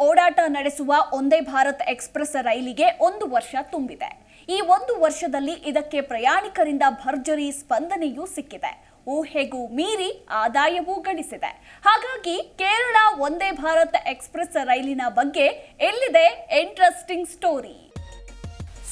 ಓಡಾಟ ನಡೆಸುವ ಒಂದೇ ಭಾರತ್ ಎಕ್ಸ್ಪ್ರೆಸ್ ರೈಲಿಗೆ ಒಂದು ವರ್ಷ ತುಂಬಿದೆ. ಈ ಒಂದು ವರ್ಷದಲ್ಲಿ ಇದಕ್ಕೆ ಪ್ರಯಾಣಿಕರಿಂದ ಭರ್ಜರಿ ಸ್ಪಂದನೆಯೂ ಸಿಕ್ಕಿದೆ. ಊಹೆಗೂ ಮೀರಿ ಆದಾಯವೂ ಗಳಿಸಿದೆ. ಹಾಗಾಗಿ ಕೇರಳ ಒಂದೇ ಭಾರತ್ ಎಕ್ಸ್ಪ್ರೆಸ್ ರೈಲಿನ ಬಗ್ಗೆ ಎಲ್ಲಿದೆ ಇಂಟ್ರೆಸ್ಟಿಂಗ್ ಸ್ಟೋರಿ?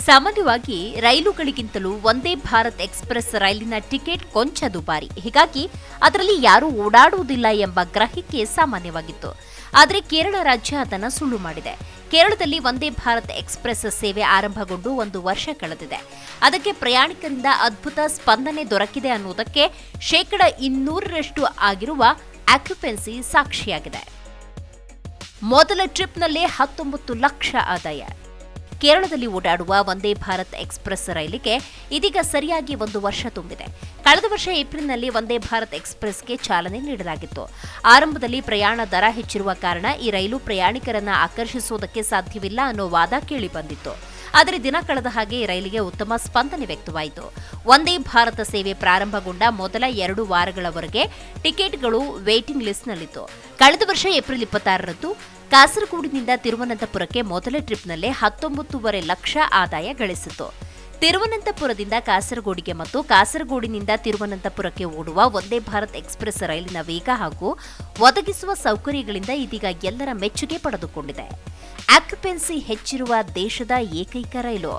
ಸಾಮಾನ್ಯವಾಗಿ ರೈಲುಗಳಿಗಿಂತಲೂ ಒಂದೇ ಭಾರತ್ ಎಕ್ಸ್ಪ್ರೆಸ್ ರೈಲಿನ ಟಿಕೆಟ್ ಕೊಂಚ ದುಬಾರಿ ಹೀಗಾಗಿ ಅದರಲ್ಲಿ ಯಾರೂ ಓಡಾಡುವುದಿಲ್ಲ ಎಂಬ ಗ್ರಹಿಕೆ ಸಾಮಾನ್ಯವಾಗಿತ್ತು. ಆದರೆ ಕೇರಳ ರಾಜ್ಯ ಅದನ್ನು ಸುಳ್ಳು ಮಾಡಿದೆ. ಕೇರಳದಲ್ಲಿ ವಂದೇ ಭಾರತ್ ಎಕ್ಸ್ಪ್ರೆಸ್ ಸೇವೆ ಆರಂಭಗೊಂಡು ಒಂದು ವರ್ಷ ಕಳೆದಿದೆ. ಅದಕ್ಕೆ ಪ್ರಯಾಣಿಕರಿಂದ ಅದ್ಭುತ ಸ್ಪಂದನೆ ದೊರಕಿದೆ ಅನ್ನುವುದಕ್ಕೆ ಶೇಕಡ ಇನ್ನೂರರಷ್ಟು ಆಗಿರುವ ಆಕ್ಯುಪೆನ್ಸಿ ಸಾಕ್ಷಿಯಾಗಿದೆ. ಮೊದಲ ಟ್ರಿಪ್ನಲ್ಲಿ ಹತ್ತೊಂಬತ್ತು ಲಕ್ಷ ಆದಾಯ. ಕೇರಳದಲ್ಲಿ ಓಡಾಡುವ ವಂದೇ ಭಾರತ್ ಎಕ್ಸ್ಪ್ರೆಸ್ ರೈಲಿಗೆ ಇದೀಗ ಸರಿಯಾಗಿ ಒಂದು ವರ್ಷ ತುಂಬಿದೆ. ಕಳೆದ ವರ್ಷ ಏಪ್ರಿಲ್ನಲ್ಲಿ ವಂದೇ ಭಾರತ್ ಎಕ್ಸ್ಪ್ರೆಸ್ಗೆ ಚಾಲನೆ ನೀಡಲಾಗಿತ್ತು. ಆರಂಭದಲ್ಲಿ ಪ್ರಯಾಣ ದರ ಹೆಚ್ಚಿರುವ ಕಾರಣ ಈ ರೈಲು ಪ್ರಯಾಣಿಕರನ್ನ ಆಕರ್ಷಿಸುವುದಕ್ಕೆ ಸಾಧ್ಯವಿಲ್ಲ ಅನ್ನೋ ವಾದ ಕೇಳಿಬಂದಿತ್ತು. ಆದರೆ ದಿನ ಕಳೆದ ಹಾಗೆ ಈ ರೈಲಿಗೆ ಉತ್ತಮ ಸ್ಪಂದನೆ ವ್ಯಕ್ತವಾಯಿತು. ಒಂದೇ ಭಾರತ ಸೇವೆ ಪ್ರಾರಂಭಗೊಂಡ ಮೊದಲ ಎರಡು ವಾರಗಳವರೆಗೆ ಟಿಕೆಟ್ಗಳು ವೇಟಿಂಗ್ ಲಿಸ್ಟ್ನಲ್ಲಿತ್ತು. ಕಳೆದ ವರ್ಷ ಏಪ್ರಿಲ್ ಇಪ್ಪತ್ತಾರರಂದು ಕಾಸರಗೋಡಿನಿಂದ ತಿರುವನಂತಪುರಕ್ಕೆ ಮೊದಲ ಟ್ರಿಪ್ನಲ್ಲೇ ಹತ್ತೊಂಬತ್ತೂವರೆ ಲಕ್ಷ ಆದಾಯ ಗಳಿಸಿತು. ತಿರುವನಂತಪುರದಿಂದ ಕಾಸರಗೋಡಿಗೆ ಮತ್ತು ಕಾಸರಗೋಡಿನಿಂದ ತಿರುವನಂತಪುರಕ್ಕೆ ಓಡುವ ಒಂದೇ ಭಾರತ್ ಎಕ್ಸ್ಪ್ರೆಸ್ ರೈಲಿನ ವೇಗ ಹಾಗೂ ಒದಗಿಸುವ ಸೌಕರ್ಯಗಳಿಂದ ಇದೀಗ ಎಲ್ಲರ ಮೆಚ್ಚುಗೆ ಪಡೆದುಕೊಂಡಿದೆ. ಆಕ್ಯುಪೆನ್ಸಿ ಹೆಚ್ಚಿರುವ ದೇಶದ ಏಕೈಕ ರೈಲು.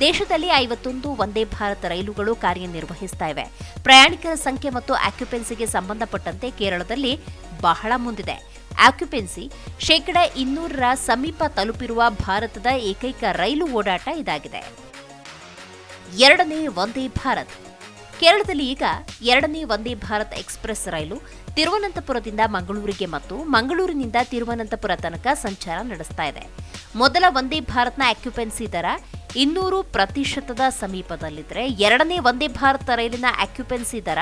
ದೇಶದಲ್ಲಿ ಐವತ್ತೊಂದು ಒಂದೇ ಭಾರತ್ ರೈಲುಗಳು ಕಾರ್ಯನಿರ್ವಹಿಸ್ತಾ ಇವೆ. ಪ್ರಯಾಣಿಕರ ಸಂಖ್ಯೆ ಮತ್ತು ಆಕ್ಯುಪೆನ್ಸಿಗೆ ಸಂಬಂಧಪಟ್ಟಂತೆ ಕೇರಳದಲ್ಲಿ ಬಹಳ ಮುಂದಿದೆ. ಆಕ್ಯುಪೆನ್ಸಿ ಶೇಕಡ ಇನ್ನೂರರ ಸಮೀಪ ತಲುಪಿರುವ ಭಾರತದ ಏಕೈಕ ರೈಲು ಓಡಾಟ ಇದಾಗಿದೆ. ಎರಡನೇ ವಂದೇ ಭಾರತ್. ಕೇರಳದಲ್ಲಿ ಈಗ ಎರಡನೇ ವಂದೇ ಭಾರತ್ ಎಕ್ಸ್ಪ್ರೆಸ್ ರೈಲು ತಿರುವನಂತಪುರದಿಂದ ಮಂಗಳೂರಿಗೆ ಮತ್ತು ಮಂಗಳೂರಿನಿಂದ ತಿರುವನಂತಪುರ ತನಕ ಸಂಚಾರ ನಡೆಸ್ತಾ ಇದೆ. ಮೊದಲ ವಂದೇ ಭಾರತ್ನ ಆಕ್ಯುಪೆನ್ಸಿ ದರ ಇನ್ನೂರು ಪ್ರತಿಶತದ ಸಮೀಪದಲ್ಲಿದ್ದರೆ ಎರಡನೇ ವಂದೇ ಭಾರತ ರೈಲಿನ ಆಕ್ಯುಪೆನ್ಸಿ ದರ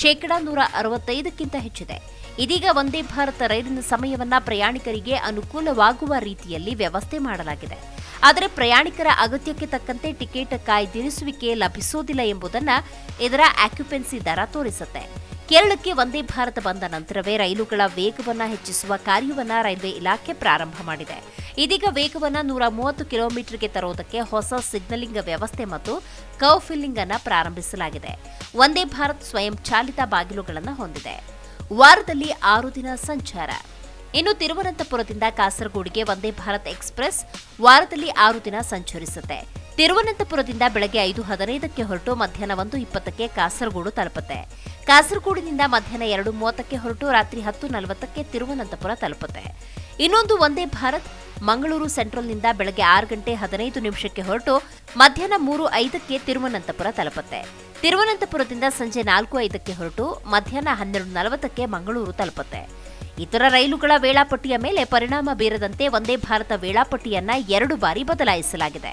ಶೇಕಡ ನೂರ ಅರವತ್ತೈದಕ್ಕಿಂತ ಹೆಚ್ಚಿದೆ. ಇದೀಗ ವಂದೇ ಭಾರತ ರೈಲಿನ ಸಮಯವನ್ನ ಪ್ರಯಾಣಿಕರಿಗೆ ಅನುಕೂಲವಾಗುವ ರೀತಿಯಲ್ಲಿ ವ್ಯವಸ್ಥೆ ಮಾಡಲಾಗಿದೆ. ಆದರೆ ಪ್ರಯಾಣಿಕರ ಅಗತ್ಯಕ್ಕೆ ತಕ್ಕಂತೆ ಟಿಕೆಟ್ ಕಾಯ್ದಿರಿಸುವಿಕೆ ಲಭಿಸೋದಿಲ್ಲ ಎಂಬುದನ್ನು ಇದರ ಆಕ್ಯುಪೆನ್ಸಿ ದರ ತೋರಿಸುತ್ತೆ. ಕೇರಳಕ್ಕೆ ವಂದೇ ಭಾರತ ಬಂದ ನಂತರವೇ ರೈಲುಗಳ ವೇಗವನ್ನು ಹೆಚ್ಚಿಸುವ ಕಾರ್ಯವನ್ನು ರೈಲ್ವೆ ಇಲಾಖೆ ಪ್ರಾರಂಭ ಮಾಡಿದೆ. ಇದೀಗ ವೇಗವನ್ನು ನೂರ ಮೂವತ್ತು ಕಿಲೋಮೀಟರ್ಗೆ ತರುವುದಕ್ಕೆ ಹೊಸ ಸಿಗ್ನಲಿಂಗ್ ವ್ಯವಸ್ಥೆ ಮತ್ತು ಕವ್ ಫಿಲ್ಲಿಂಗ್ ಅನ್ನು ಪ್ರಾರಂಭಿಸಲಾಗಿದೆ. ವಂದೇ ಭಾರತ್ ಸ್ವಯಂ ಚಾಲಿತ ಬಾಗಿಲುಗಳನ್ನು ಹೊಂದಿದೆ. ವಾರದಲ್ಲಿ ಆರು ದಿನ ಸಂಚಾರ. ಇನ್ನು ತಿರುವನಂತಪುರದಿಂದ ಕಾಸರಗೋಡಿಗೆ ವಂದೇ ಭಾರತ್ ಎಕ್ಸ್ಪ್ರೆಸ್ ವಾರದಲ್ಲಿ ಆರು ದಿನ ಸಂಚರಿಸುತ್ತೆ. ತಿರುವನಂತಪುರದಿಂದ ಬೆಳಗ್ಗೆ ಐದು ಹದಿನೈದಕ್ಕೆ ಹೊರಟು ಮಧ್ಯಾಹ್ನ ಒಂದು ಇಪ್ಪತ್ತಕ್ಕೆ ಕಾಸರಗೋಡು ತಲುಪುತ್ತೆ. ಕಾಸರಗೋಡಿನಿಂದ ಮಧ್ಯಾಹ್ನ ಎರಡು ಮೂವತ್ತಕ್ಕೆ ಹೊರಟು ರಾತ್ರಿ ಹತ್ತು ನಲವತ್ತಕ್ಕೆ ತಿರುವನಂತಪುರ ತಲುಪುತ್ತೆ. ಇನ್ನೊಂದು ವಂದೇ ಭಾರತ್, ಮಂಗಳೂರು ಸೆಂಟ್ರಲ್ನಿಂದ ಬೆಳಗ್ಗೆ ಆರು ಗಂಟೆ ಹದಿನೈದು ನಿಮಿಷಕ್ಕೆ ಹೊರಟು ಮಧ್ಯಾಹ್ನ ಮೂರು ಐದಕ್ಕೆ ತಿರುವನಂತಪುರ ತಲುಪುತ್ತೆ. ತಿರುವನಂತಪುರದಿಂದ ಸಂಜೆ ನಾಲ್ಕು ಐದಕ್ಕೆ ಹೊರಟು ಮಧ್ಯಾಹ್ನ ಹನ್ನೆರಡು ನಲವತ್ತಕ್ಕೆ ಮಂಗಳೂರು ತಲುಪುತ್ತೆ. ಇತರ ರೈಲುಗಳ ವೇಳಾಪಟ್ಟಿಯ ಮೇಲೆ ಪರಿಣಾಮ ಬೀರದಂತೆ ವಂದೇ ಭಾರತ ವೇಳಾಪಟ್ಟಿಯನ್ನ ಎರಡು ಬಾರಿ ಬದಲಾಯಿಸಲಾಗಿದೆ.